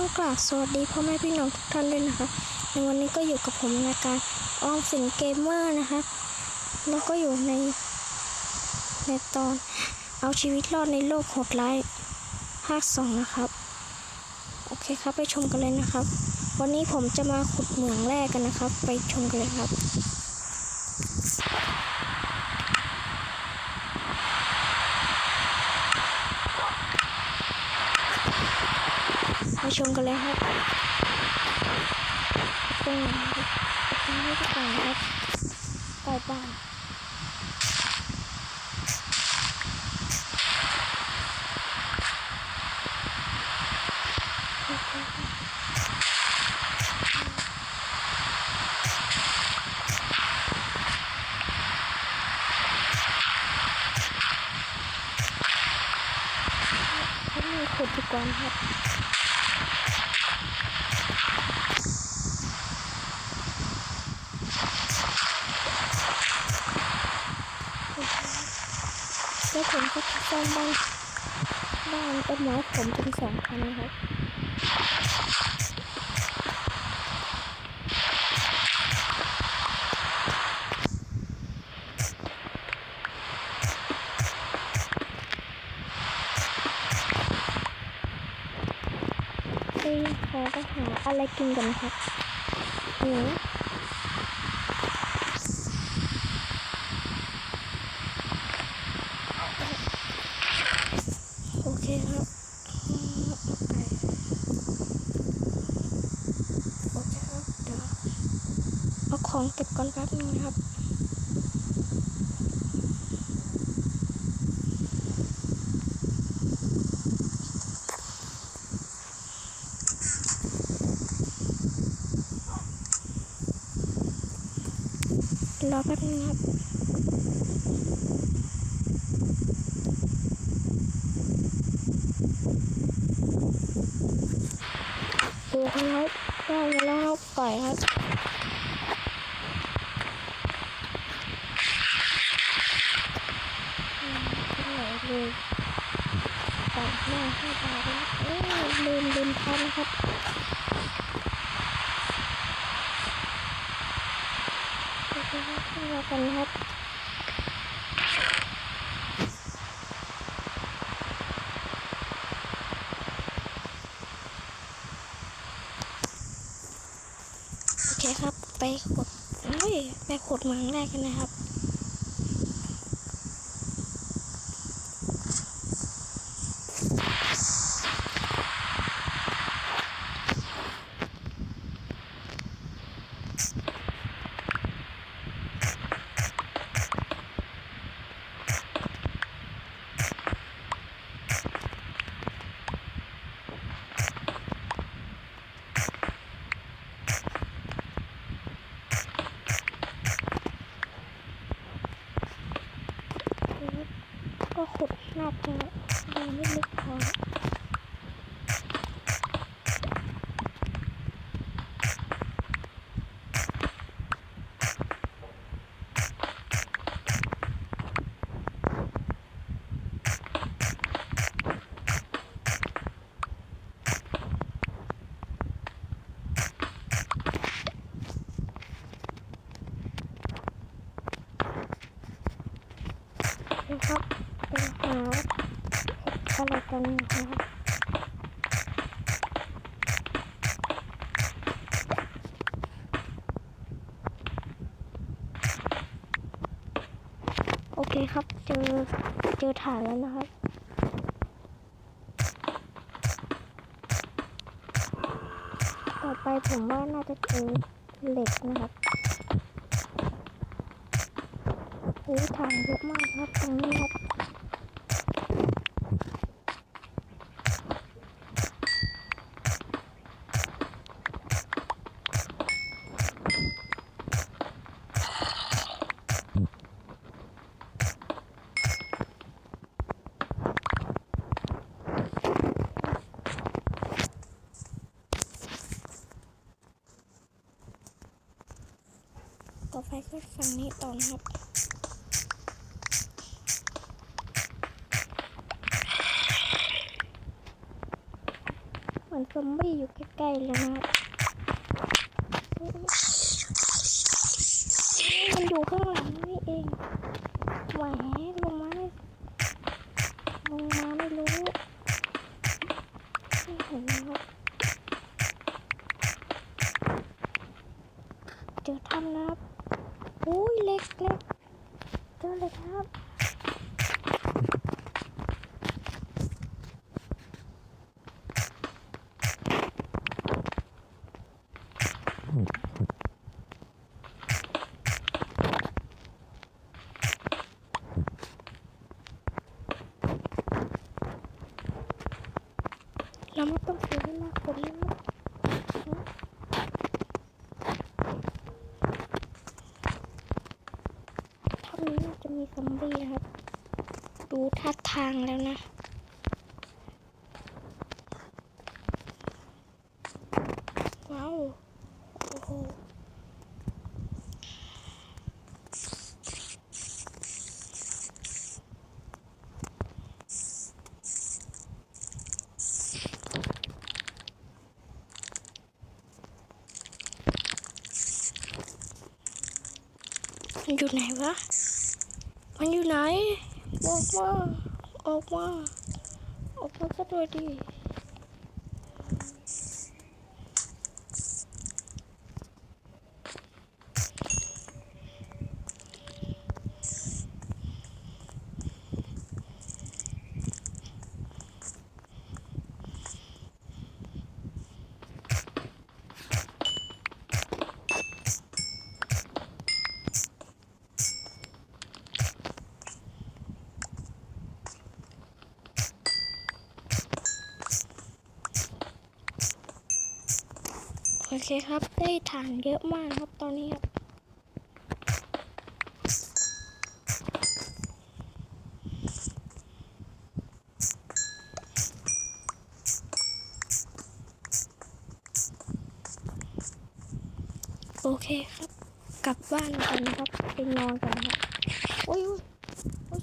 ต้องกราบสวัสดีพ่อแม่พี่น้องทุกท่านด้วยนะคะ ในวันนี้ก็อยู่กับผมในการออมสินเกมเมอร์นะคะ แล้วก็อยู่ในในตอนเอาชีวิตรอดในโลกโหดร้ายภาคสองนะครับ โอเคครับไปชมกันเลยนะครับ วันนี้ผมจะมาขุดเหมืองแรกกันนะครับ ไปชมกันเลยครับ ไปช มกันเลยครับตรงนครับตรงนี้ดีกว่างครับใกล้บ้านขุดดีกว่าครับ แล้วผมก็จะ สร้างบ้านบ้านต้นไม้ผมเป็นสองคันนะครับขอไปหาอะไรกินกันครับหนู เคครับไปโอเคครับเดี๋ยวเอาของเก็บก่อนแป๊บนึงนะครับรอแป๊บนึงครับ ดูครับได้มาแล้วครับปล่อยครับเลยตัดหน้าให้ตาแล้วเอ้ยลืมลืมพันครับโอเคครับขึ้ากันครับ โอเคครับ ไปขุดเฮ้ยไปขุดเหมืองแรกกันนะครับ ก็ขุดน่าจะยังไม่ลึกพอนะครับไปหา อะไรกันนะครับโอเคครับ เจอ เจอฐานแล้วนะครับ ต่อไปผมว่าน่าจะเจอเหล็กนะครับโอ้ฐานเยอะมากครับตรงนี้ครับ ต่ อไปก็ฝั่งนี้ต่อนะครับเหมือนมือนซอมบี้อยู่ใกล้ๆเลยนะครับมันอยู่ข้างหลังนี่เองแหวลงมาไม่ลงมาไม่รู้ไม่เห็นนะครับเจอถ้ำนะครับอุ้ยเล็กเล็กเจอเลยครับ เราไม่ ต้องเลาคนแล้วนะถ้านี้จะมีซอมบี้นะครับ ดูท่าทางแล้วนะ ว้าว โอ้โห มันอยู่ไหนวะ มันอยู่ไหน ออกมา ออกมา ออกมาสักหน่อยดี โอเคครับ ได้ฐานเยอะมากครับตอนนี้ครับ โอเคครับ กลับบ้านกันนะครับ ไปนอนกันนะครับโอ้ยโอ้ยโอ้ย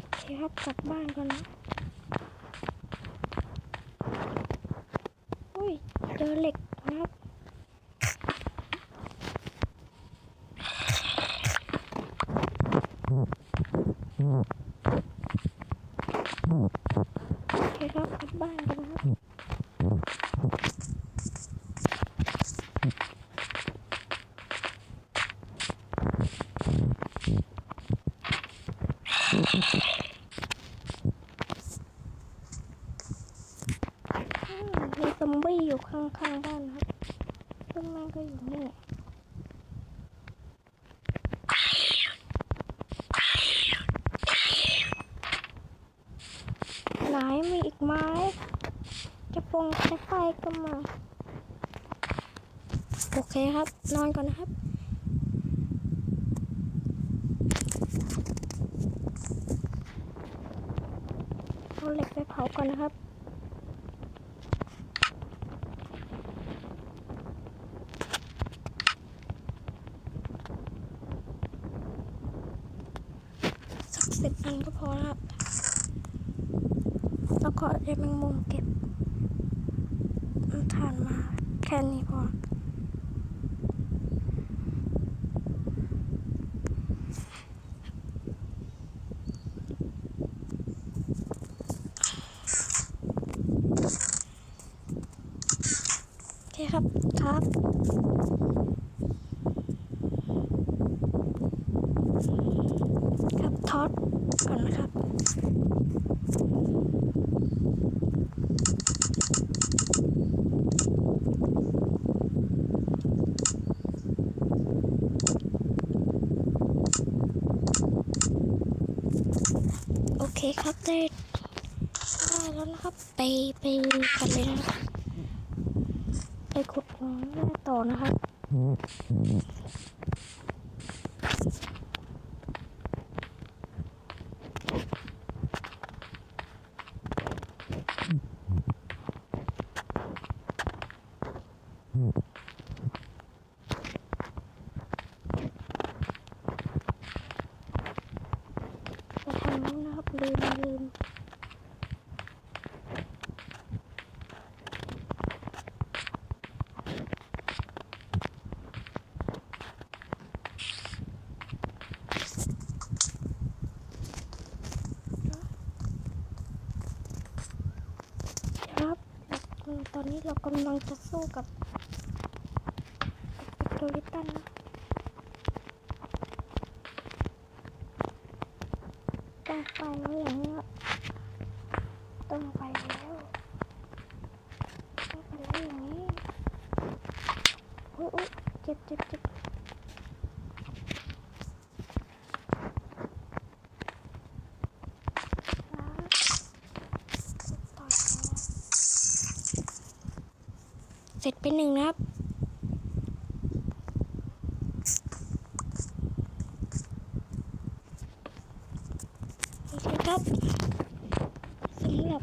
โอเคครับ กลับบ้านกันนะอุ้ยเจอเหล็กนะครับโอเคครับกลับบ้านกันนะครับอืมมีซอม บี้อยู่ข้างๆบ้านครับซึ่งม่งก็อยู่นี่ไหนมีอีกไม้จะปงจะไฟก็มา โอเคครับ นอนก่อนนะครับเอาเหล็กไปเผาก่อนนะครับ สักสิบอันก็พอแล้วครับ แล้วก็ได้แมงมุมเก็บน้ำทานมาแค่นี้พอโอเคครับ ครับ ครับทอดก่อนนะครับ โอเคครับ ได้ได้แล้วนะครับ ไปไปกันเลยนะครับไปขุดน้ำต่อนะครับ โไปทางนู้นนะครับ ลืมลืมครับตอนนี้เรากำลังจะสู้กับกับโดริตันนะต้องไปแล้วอย่างเงี้ยต้องไปแล้วต้องไปแล้วอย่างนี้โอ้ยโอ้ยเจ็บเจ็บเจ็บอ่าต่อยเขา เป็นหนึ่งนะครับ โอเคครับสำหรับ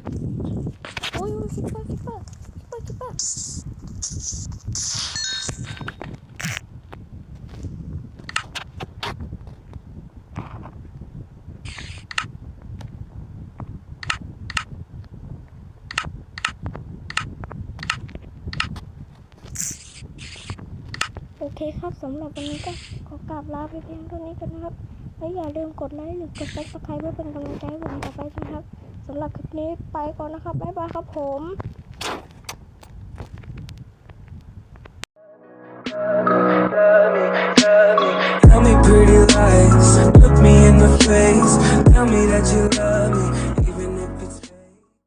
โอ้ยคิปเปอร์คิปเปอร์คิปเปอร์คิปเปอร์โอ เคครับสำหรับวันนี้ก็ขอกราบลาไปเพียงเท่านี้กันนะครับ และอย่าลืมกดไลค์หรือกดซับสไครป์เพื่อเป็นกำลังใจให้ผมต่อไปนะครับสำหรับคลิปนี้ไปก่อนนะครับ บ๊ายบายครับผม Tell me pretty lies, look me in the face. Tell me that you love me.